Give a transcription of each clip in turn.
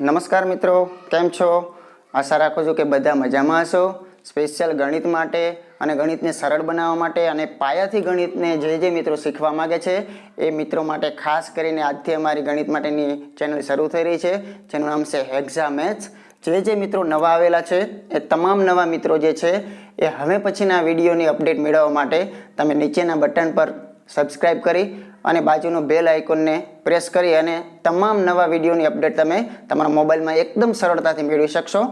નમસ્કાર મિત્રો, કેમ છો? આશા રાખું છું કે બધા મજામાં હશો. સ્પેશિયલ ગણિત માટે અને ગણિતને સરળ બનાવવા માટે અને પાયાથી ગણિતને જે જે મિત્રો શીખવા માગે છે, એ મિત્રો માટે ખાસ કરીને આજથી અમારી ગણિત માટેની ચેનલ શરૂ થઈ રહી છે, જેનું નામ છે હેક્ઝા મેથ્સ જે જે મિત્રો નવા આવેલા છે, એ તમામ નવા મિત્રો જે છે, એ હવે પછીના વિડીયોની અપડેટ મેળવવા માટે તમે નીચેના બટન પર સબસ્ક્રાઈબ કરી અને બાજુનો બેલ આઇકોનને પ્રેસ કરી અને તમામ નવા વિડીયોની અપડેટ તમે તમારા મોબાઈલમાં એકદમ સરળતાથી મેળવી શકશો.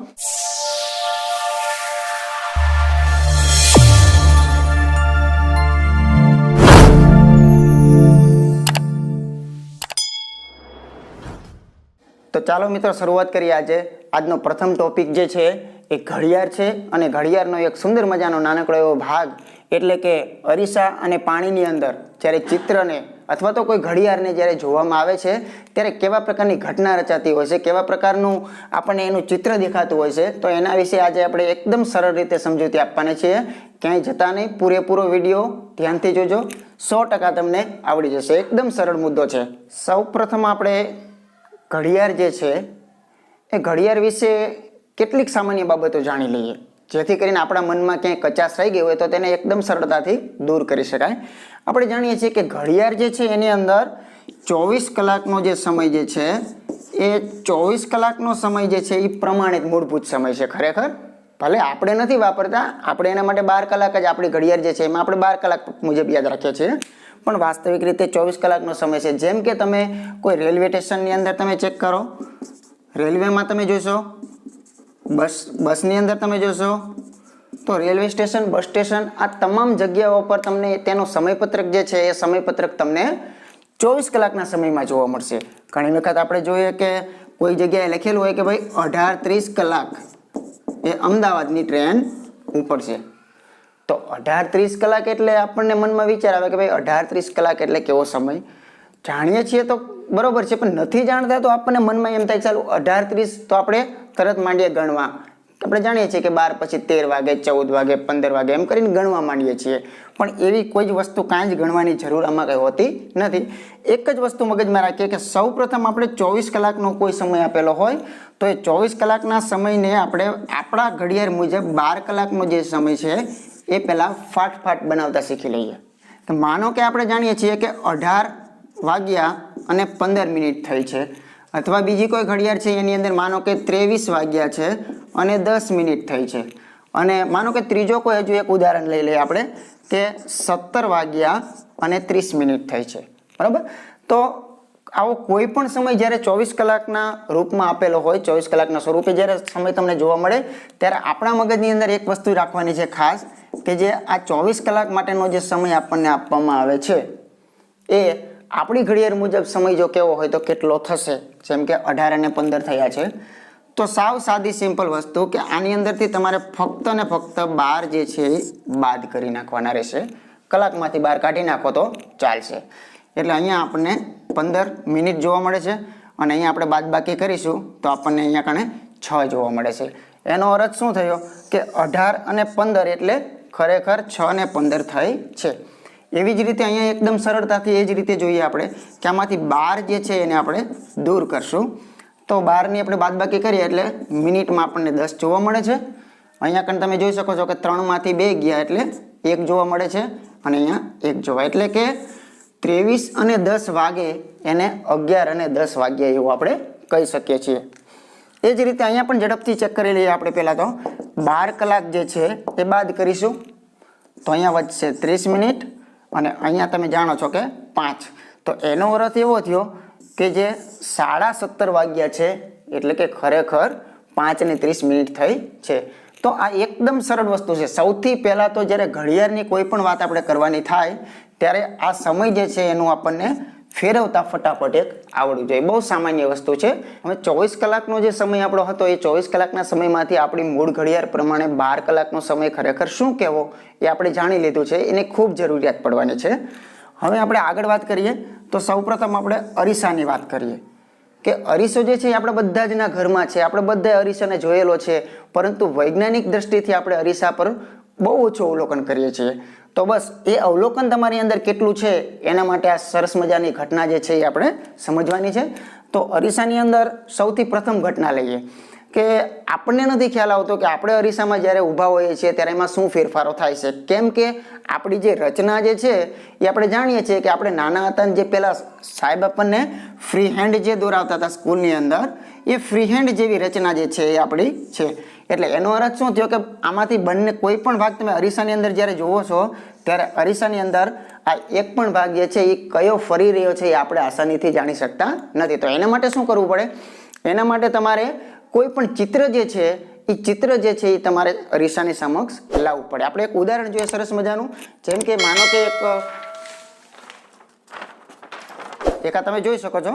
તો ચાલો મિત્રો શરૂઆત કરીએ આજે. આજનો પ્રથમ ટોપિક જે છે એ ઘડિયાળ છે અને ઘડિયાળનો એક સુંદર મજાનો નાનકડો એવો ભાગ. એટલે કે અરીસા અને પાણીની અંદર જ્યારે ચિત્રને અથવા તો કોઈ ઘડિયાળને જ્યારે જોવામાં આવે છે, ત્યારે કેવા પ્રકારની ઘટના રચાતી હોય છે, કેવા પ્રકારનું આપણને એનું ચિત્ર દેખાતું હોય છે, તો એના વિશે આજે આપણે એકદમ સરળ રીતે સમજૂતી આપવાની છીએ. ક્યાંય જતા નહીં, પૂરેપૂરો વીડિયો ધ્યાનથી જોજો. સો ટકા તમને આવડી જશે. એકદમ સરળ મુદ્દો છે. સૌપ્રથમ આપણે ઘડિયાળ જે છે, એ ઘડિયાળ વિશે કેટલીક સામાન્ય બાબતો જાણી લઈએ. જેથી કરીને આપણા મનમાં ક્યાંય કચાશ રહી ગઈ હોય તો તેને એકદમ સરળતાથી દૂર કરી શકાય. આપણે જાણીએ છીએ કે ઘડિયાળ જે છે એની અંદર ચોવીસ કલાકનો જે સમય જે છે, એ ચોવીસ કલાકનો સમય જે છે એ પ્રમાણિત મૂળભૂત સમય છે ખરેખર. ભલે આપણે નથી વાપરતા, આપણે એના માટે બાર કલાક જ આપણી ઘડિયાળ જે છે એમાં આપણે બાર કલાક મુજબ યાદ રાખીએ છીએ. પણ વાસ્તવિક રીતે ચોવીસ કલાકનો સમય છે. જેમ કે તમે કોઈ રેલવે સ્ટેશનની અંદર તમે ચેક કરો, રેલવેમાં તમે જોશો બસ, બસની અંદર તમે જોશો તો રેલવે સ્ટેશન, બસ સ્ટેશન, આ તમામ જગ્યાઓ પર તમને તેનો સમયપત્રક જે છે એ સમયપત્રક તમને ચોવીસ કલાકના સમયમાં જોવા મળશે. ઘણી વખત આપણે જોઈએ કે કોઈ જગ્યાએ લખેલું હોય કે ભાઈ અઢાર ત્રીસ કલાક એ અમદાવાદની ટ્રેન ઉપડશે તો અઢાર ત્રીસ કલાક એટલે આપણને મનમાં વિચાર આવે કે ભાઈ અઢાર ત્રીસ કલાક એટલે કેવો સમય? જાણીએ છીએ તો બરોબર છે, પણ નથી જાણતા તો આપણને મનમાં એમ થાય ચાલુ અઢાર ત્રીસ તો આપણે તરત માંડીએ ગણવા. આપણે જાણીએ છીએ કે બાર પછી તેર વાગે, ચૌદ વાગે, પંદર વાગે એમ કરીને ગણવા માંડીએ છીએ. પણ એવી કોઈ જ વસ્તુ કાંઈ જ ગણવાની જરૂર આમાં કંઈ હોતી નથી. એક જ વસ્તુ મગજમાં રાખીએ કે સૌ પ્રથમ આપણે ચોવીસ કલાકનો કોઈ સમય આપેલો હોય, તો એ ચોવીસ કલાકના સમયને આપણે આપણા ઘડિયાળ મુજબ બાર કલાકનો જે સમય છે, એ પહેલાં ફાટફાટ બનાવતા શીખી લઈએ. તો માનો કે આપણે જાણીએ છીએ કે અઢાર વાગ્યા અને પંદર મિનિટ થઈ છે. અથવા બીજી કોઈ ઘડિયાળ છે, એની અંદર માનો કે ત્રેવીસ વાગ્યા છે અને દસ મિનિટ થઈ છે. અને માનો કે ત્રીજો કોઈ હજુ એક ઉદાહરણ લઈ લઈએ આપણે, કે સત્તર વાગ્યા અને ત્રીસ મિનિટ થઈ છે. બરાબર? તો આવો કોઈ પણ સમય જ્યારે ચોવીસ કલાકના રૂપમાં આપેલો હોય, ચોવીસ કલાકના સ્વરૂપે જ્યારે સમય તમને જોવા મળે, ત્યારે આપણા મગજની અંદર એક વસ્તુ રાખવાની છે ખાસ, કે જે આ ચોવીસ કલાક માટેનો જે સમય આપણને આપવામાં આવે છે, એ આપણી ઘડિયાળ મુજબ સમય જો કેવો હોય તો કેટલો થશે? જેમ કે અઢાર અને પંદર થયા છે. તો સાવ સાદી, સિમ્પલ વસ્તુ કે આની અંદરથી તમારે ફક્ત ને ફક્ત બાર જે છે એ બાદ કરી નાખવાના રહેશે. કલાકમાંથી બાર કાઢી નાખો તો ચાલશે. એટલે અહીંયા આપણને પંદર મિનિટ જોવા મળે છે અને અહીંયા આપણે બાદ બાકી કરીશું તો આપણને અહીંયા કણે છ જોવા મળે છે. એનો અર્થ શું થયો? કે અઢાર અને પંદર એટલે ખરેખર છ અને પંદર થઈ છે. એવી જ રીતે અહીંયા એકદમ સરળતાથી એ જ રીતે જોઈએ આપણે કે આમાંથી બાર જે છે એને આપણે દૂર કરશું. તો બારની આપણે બાદબાકી કરીએ એટલે મિનિટમાં આપણને દસ જોવા મળે છે. અહીંયા કણ તમે જોઈ શકો છો કે ત્રણમાંથી બે ગયા એટલે એક જોવા મળે છે અને અહીંયા એક જોવા. એટલે કે ત્રેવીસ અને દસ વાગે એને અગિયાર અને દસ વાગ્યા એવું આપણે કહી શકીએ છીએ. એ જ રીતે અહીંયા પણ ઝડપથી ચેક કરી લઈએ આપણે પહેલાં તો. બાર કલાક જે છે એ બાદ કરીશું. તો અહીંયા વધશે ત્રીસ મિનિટ. અને અહીંયા તમે જાણો છો કે પાંચ. તો એનો અર્થ એવો થયો કે જે સાડા સત્તર વાગ્યા છે, એટલે કે ખરેખર પાંચ ને ત્રીસ મિનિટ થઈ છે. તો આ એકદમ સરળ વસ્તુ છે. સૌથી પહેલાં તો જ્યારે ઘડિયાળની કોઈ પણ વાત આપણે કરવાની થાય, ત્યારે આ સમય જે છે એનું આપણને ફેરવતા ફટાફટ એક આવડવું જોઈએ. બહુ સામાન્ય વસ્તુ છે. હવે ચોવીસ કલાકનો જે સમય આપણો હતો, એ ચોવીસ કલાકના સમયમાંથી આપણી મૂળ ઘડિયાળ પ્રમાણે બાર કલાકનો સમય ખરેખર શું કહેવો, એ આપણે જાણી લીધું છે. એને ખૂબ જરૂરિયાત પડવાની છે. હવે આપણે આગળ વાત કરીએ, તો સૌપ્રથમ આપણે અરીસાની વાત કરીએ. કે અરીસો જે છે એ આપણે બધા જના ઘરમાં છે. આપણે બધા અરીસાને જોયેલો છે. પરંતુ વૈજ્ઞાનિક દ્રષ્ટિથી આપણે અરીસા પર બહુ ઓછું અવલોકન કરીએ છીએ. તો બસ એ અવલોકન તમારી અંદર કેટલું છે એના માટે આ સરસ મજાની ઘટના જે છે એ આપણે સમજવાની છે. તો અરીસાની અંદર સૌથી પ્રથમ ઘટના લઈએ. કે આપણને નથી ખ્યાલ આવતો કે આપણે અરીસામાં જ્યારે ઊભા હોઈએ છીએ ત્યારે એમાં શું ફેરફારો થાય છે. કેમ કે આપણી જે રચના જે છે એ આપણે જાણીએ છીએ કે આપણે નાના હતા જે પહેલાં સાહેબ આપણને ફ્રી હેન્ડ જે દોરાવતા હતા સ્કૂલની અંદર, એ ફ્રી હેન્ડ જેવી રચના જે છે એ આપણી છે. એટલે એનો અર્થ શું થયો કે આમાંથી બંને કોઈ પણ ભાગ તમે અરીસાની અંદર જ્યારે જુઓ છો, ત્યારે અરીસાની અંદર આ એક પણ ભાગ જે છે એ કયો ફરી રહ્યો છે એ આપણે આસાનીથી જાણી શકતા નથી. તો એના માટે શું કરવું પડે? એના માટે તમારે કોઈ પણ ચિત્ર જે છે, એ ચિત્ર જે છે, એ તમારે અરીસાની સમક્ષ લાવવું પડે. આપણે એક ઉદાહરણ જોઈએ સરસ મજાનું. જેમ કે માનો કે એક એક તમે જોઈ શકો છો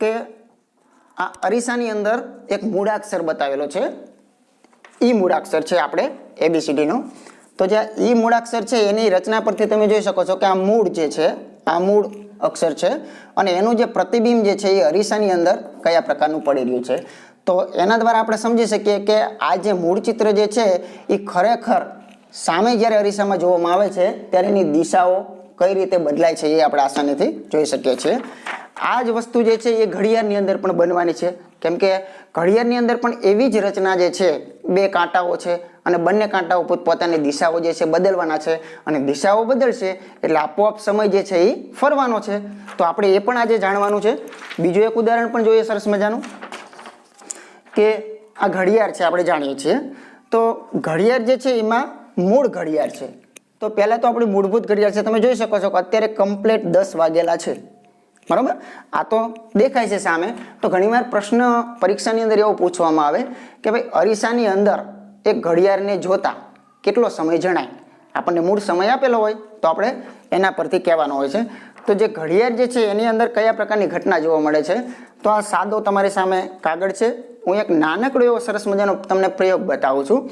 કે આ અરીસાની અંદર એક મૂળાક્ષર બતાવેલો છે. ઈ મૂળાક્ષર છે આપણે એબીસીડીનો તો જે ઈ મૂળાક્ષર છે, એની રચના પરથી તમે જોઈ શકો છો કે આ મૂળ જે છે, આ મૂળ અક્ષર છે અને એનું જે પ્રતિબિંબ જે છે, એ અરીસાની અંદર કયા પ્રકારનું પડી રહ્યું છે. તો એના દ્વારા આપણે સમજી શકીએ કે આ જે મૂળ ચિત્ર જે છે એ ખરેખર સામે જ્યારે અરીસામાં જોવામાં આવે છે, ત્યારે એની દિશાઓ કઈ રીતે બદલાય છે એ આપણે આસાનીથી જોઈ શકીએ છીએ. આ જ વસ્તુ જે છે, એ ઘડિયાળની અંદર પણ બનવાની છે. કેમ કે ઘડિયાળની અંદર પણ એવી જ રચના જે છે, બે કાંટાઓ છે અને બંને કાંટાઓ પોતપોતાની દિશાઓ જે છે બદલવાના છે. અને દિશાઓ બદલશે એટલે આપોઆપ સમય જે છે એ ફરવાનો છે. તો આપણે એ પણ આજે જાણવાનું છે. બીજું એક ઉદાહરણ પણ જોઈએ સરસ મજાનું. કે આ ઘડિયાળ છે, આપણે જાણીએ છીએ. તો ઘડિયાળ જે છે, એમાં મૂળ ઘડિયાળ છે. તો પહેલાં તો આપણી મૂળભૂત ઘડિયાળ છે, તમે જોઈ શકો છો કે અત્યારે કમ્પ્લેટ દસ વાગેલા છે. બરાબર? આ તો દેખાય છે સામે. તો ઘણીવાર પ્રશ્ન પરીક્ષાની અંદર એવો પૂછવામાં આવે કે ભાઈ, અરીસાની અંદર એક ઘડિયાળને જોતા કેટલો સમય જણાય? આપણને મૂળ સમય આપેલો હોય તો આપણે એના પરથી કહેવાનો હોય છે. તો જે ઘડિયાળ જે છે, એની અંદર કયા પ્રકારની ઘટના જોવા મળે છે? તો આ સાદો તમારી સામે કાગળ છે. હું એક નાનકડો એવો સરસ મજાનો તમને પ્રયોગ બતાવું છું.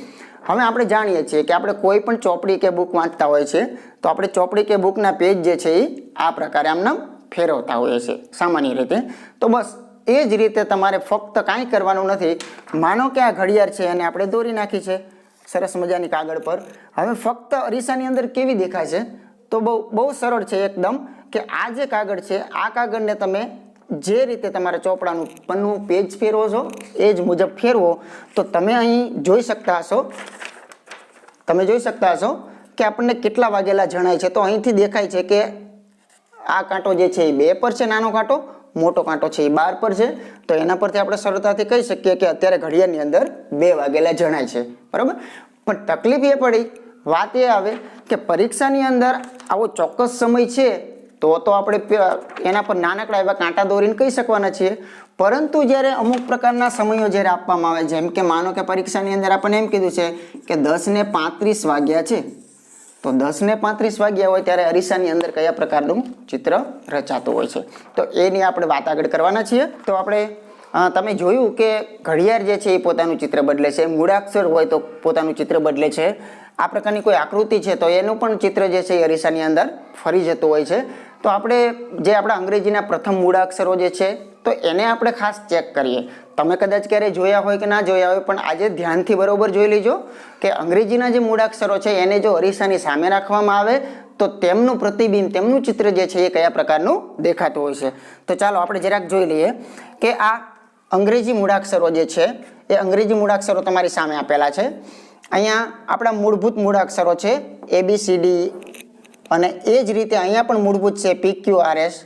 હવે આપણે જાણીએ છીએ કે આપણે કોઈ પણ ચોપડી કે બુક વાંચતા હોય છે, તો આપણે ચોપડી કે બુકના પેજ જે છે એ આ પ્રકારે આમનામ ફેરવતા હોઈએ છીએ, સામાન્ય રીતે. તો બસ, એ જ રીતે તમારે ફક્ત કાંઈ કરવાનું નથી. માનો કે આ ઘડિયાળ છે અને આપણે દોરી નાખી છે, સરસ મજાની કાગળ પર. હવે ફક્ત અરીસાની અંદર કેવી દેખાય છે? તો બહુ બહુ સરળ છે, એકદમ. કે આ જે કાગળ છે, આ કાગળને તમે જે રીતે તમારે ચોપડાનું પન્નું પેજ ફેરવો છો, એ જ મુજબ ફેરવો, તો તમે અહીં જોઈ શકતા હશો, તમે જોઈ શકતા હશો કે આપણને કેટલા વાગેલા જણાય છે. તો અહીંથી દેખાય છે કે આ કાંટો જે છે એ બે પર છે નાનો કાંટો, મોટો કાંટો છે એ બાર પર છે. તો એના પરથી આપણે સરળતાથી કહી શકીએ કે અત્યારે ઘડિયાળની અંદર બે વાગેલા જણાય છે. બરાબર? પણ તકલીફ એ પડી. વાત એ આવે કે પરીક્ષાની અંદર આવો ચોક્કસ સમય છે તો તો આપણે એના પર નાનકડા એવા કાંટા દોરીને કહી શકવાના છીએ. પરંતુ જ્યારે અમુક પ્રકારના સમયો જ્યારે આપવામાં આવે, જેમ કે માનો કે પરીક્ષાની અંદર આપણને એમ કીધું છે કે દસ ને પાંત્રીસ વાગ્યા છે. તો દસ ને પાંત્રીસ વાગ્યા હોય ત્યારે અરીસાની અંદર કયા પ્રકારનું ચિત્ર રચાતું હોય છે? તો એની આપણે વાત આગળ કરવાના છીએ. તો આપણે તમે જોયું કે ઘડિયાળ જે છે એ પોતાનું ચિત્ર બદલે છે, મૂળાક્ષર હોય તો પોતાનું ચિત્ર બદલે છે. આ પ્રકારની કોઈ આકૃતિ છે તો એનું પણ ચિત્ર જે છે એ અરીસાની અંદર ફરી જતું હોય છે. તો આપણે જે આપણા અંગ્રેજીના પ્રથમ મૂળાક્ષરો જે છે, તો એને આપણે ખાસ ચેક કરીએ. તમે કદાચ ક્યારેય જોયા હોય કે ના જોયા હોય, પણ આજે ધ્યાનથી બરોબર જોઈ લેજો કે અંગ્રેજીના જે મૂળાક્ષરો છે, એને જો અરીસાની સામે રાખવામાં આવે, તો તેમનું પ્રતિબિંબ, તેમનું ચિત્ર જે છે, એ કયા પ્રકારનું દેખાતું હોય છે. તો ચાલો આપણે જરાક જોઈ લઈએ કે આ અંગ્રેજી મૂળાક્ષરો જે છે, એ અંગ્રેજી મૂળાક્ષરો તમારી સામે આપેલા છે. અહીંયા આપણા મૂળભૂત મૂળાક્ષરો છે એ બી સી ડી અને એ જ રીતે અહીંયા પણ મૂળભૂત છે પી ક્યુ આર એસ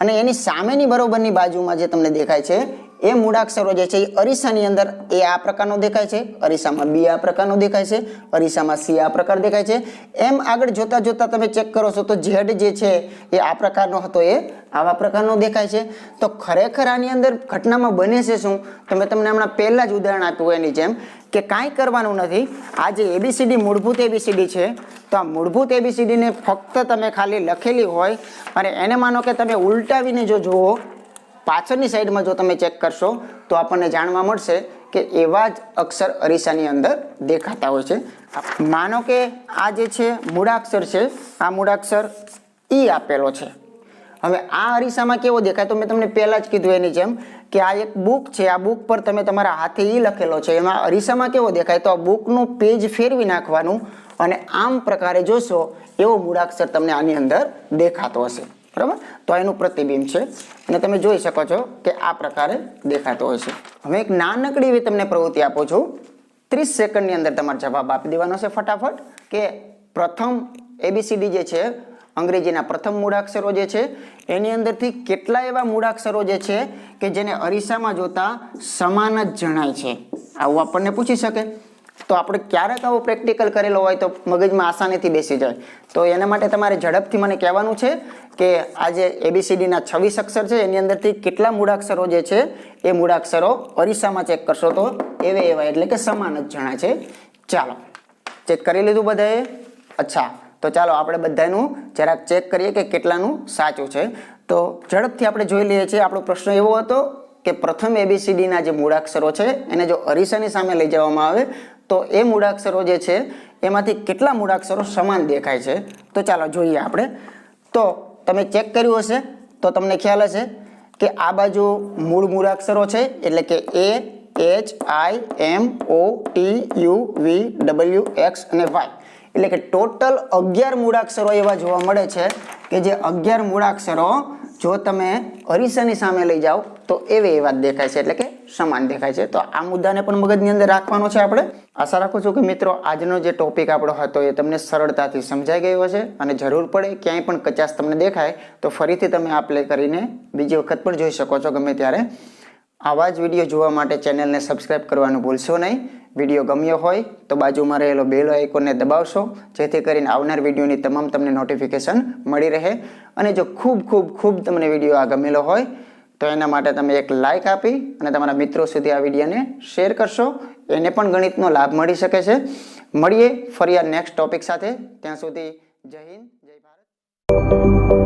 અને એની સામેની બરોબરની બાજુમાં જે તમને દેખાય છે એ મૂળાક્ષરો જે છે એ અરીસાની અંદર એ આ પ્રકારનો દેખાય છે, અરીસામાં બી આ પ્રકારનો દેખાય છે, અરીસામાં સી આ પ્રકાર દેખાય છે. એમ આગળ જોતા જોતા તમે ચેક કરો છો તો ઝેડ જે છે એ આ પ્રકારનો હતો એ આવા પ્રકારનો દેખાય છે. તો ખરેખર આની અંદર ઘટનામાં બને છે શું? તો મેં તમને હમણાં પહેલાં જ ઉદાહરણ આપ્યું એની જેમ કે કાંઈ કરવાનું નથી. આ જે એબીસીડી મૂળભૂત એબીસીડી છે, તો આ મૂળભૂત એબીસીડીને ફક્ત તમે ખાલી લખેલી હોય અને એને માનો કે તમે ઉલટાવીને જો જુઓ પાછળની સાઈડમાં જો તમે ચેક કરશો, તો આપણને જાણવા મળશે કે એવા જ અક્ષર અરીસાની અંદર દેખાતા હોય છે. માનો કે આ જે છે, મૂળાક્ષર છે, આ મૂળાક્ષર ઈ આપેલો છે. હવે આ અરીસામાં કેવો દેખાય? તો મેં તમને પહેલાં જ કીધું એની જેમ કે આ એક બુક છે, આ બુક પર તમે તમારા હાથે ઈ લખેલો છે. એમાં અરીસામાં કેવો દેખાય? તો આ બુકનું પેજ ફેરવી નાખવાનું અને આમ પ્રકારે જોશો, એવો મૂળાક્ષર તમને આની અંદર દેખાતો હશે. બરાબર? તો એનું પ્રતિબિંબ છે. અને તમે જોઈ શકો છો કે આ પ્રકારે દેખાતો હોય છે. હવે એક નાનકડી એવી તમને પ્રવૃત્તિ આપું છું. ત્રીસ સેકન્ડની અંદર તમારે જવાબ આપી દેવાનો છે ફટાફટ કે પ્રથમ એબીસીડી જે છે, અંગ્રેજીના પ્રથમ મૂળાક્ષરો જે છે, એની અંદરથી કેટલા એવા મૂળાક્ષરો જે છે કે જેને અરીસામાં જોતા સમાન જ જણાય છે. આવું આપણને પૂછી શકે. તો આપણે ક્યારેક આવો પ્રેક્ટિકલ કરેલો હોય તો મગજમાં આસાનીથી બેસી જાય. તો એના માટે તમારે ઝડપથી મને કહેવાનું છે કે આ જે એબીસીડીના છવ્વીસ અક્ષર છે, એની અંદરથી કેટલા મૂળાક્ષરો જે છે, એ મૂળાક્ષરો અરીસામાં ચેક કરશો તો એવે એવા એટલે કે સમાન જ જણાય છે. ચાલો ચેક કરી લીધું બધાએ? અચ્છા, તો ચાલો આપણે બધાનું જરાક ચેક કરીએ કે કેટલાનું સાચું છે. તો ઝડપથી આપણે જોઈ લઈએ છીએ, આપણો પ્રશ્ન એવો હતો કે પ્રથમ એબીસીડીના જે મૂળાક્ષરો છે, એને જો અરીસાની સામે લઈ જવામાં આવે તો એ મૂળાક્ષરો જે છે, એમાંથી કેટલા મૂળાક્ષરો સમાન દેખાય છે? તો ચાલો જોઈએ આપણે. તો તમે ચેક કર્યું હશે, તો તમને ખ્યાલ હશે કે આ બાજુ મૂળ મૂળાક્ષરો છે, એટલે કે A H I M O T U V W X અને વાય એટલે કે ટોટલ અગિયાર મૂળાક્ષરો એવા જોવા મળે છે કે જે અગિયાર મૂળાક્ષરો જો તમે અરીસાની સામે લઈ જાઓ તો એવે એવા જ દેખાય છે એટલે કે સમાન દેખાય છે. તો આ મુદ્દાને પણ મગજની અંદર રાખવાનો છે આપણે. આશા રાખું છું કે મિત્રો આજનો જે ટોપિક આપણો હતો એ તમને સરળતાથી સમજાઈ ગયો હશે અને જરૂર પડે ક્યાંય પણ કચાશ તમને દેખાય તો ફરીથી તમે આ પ્લે કરીને બીજી વખત પણ જોઈ શકો છો ગમે ત્યારે. આવા જ વીડિયો જોવા માટે ચેનલને સબસ્ક્રાઇબ કરવાનું ભૂલશો નહીં. વીડિયો ગમ્યો હોય તો બાજુમાં રહેલો બેલ આઇકોનને દબાવશો, જેથી કરીને આવનાર વિડીયોની તમામ તમને નોટિફિકેશન મળી રહે. અને જો ખૂબ ખૂબ ખૂબ તમને વીડિયો આ ગમેલો હોય તો એના માટે તમે એક લાઇક આપી અને તમારા મિત્રો સુધી આ વિડીયોને શેર કરશો. એને પણ ગણિતનો લાભ મળી શકે છે. મળીએ ફરી આ નેક્સ્ટ ટોપિક સાથે. ત્યાં સુધી જય હિન્દ, જય ભારત.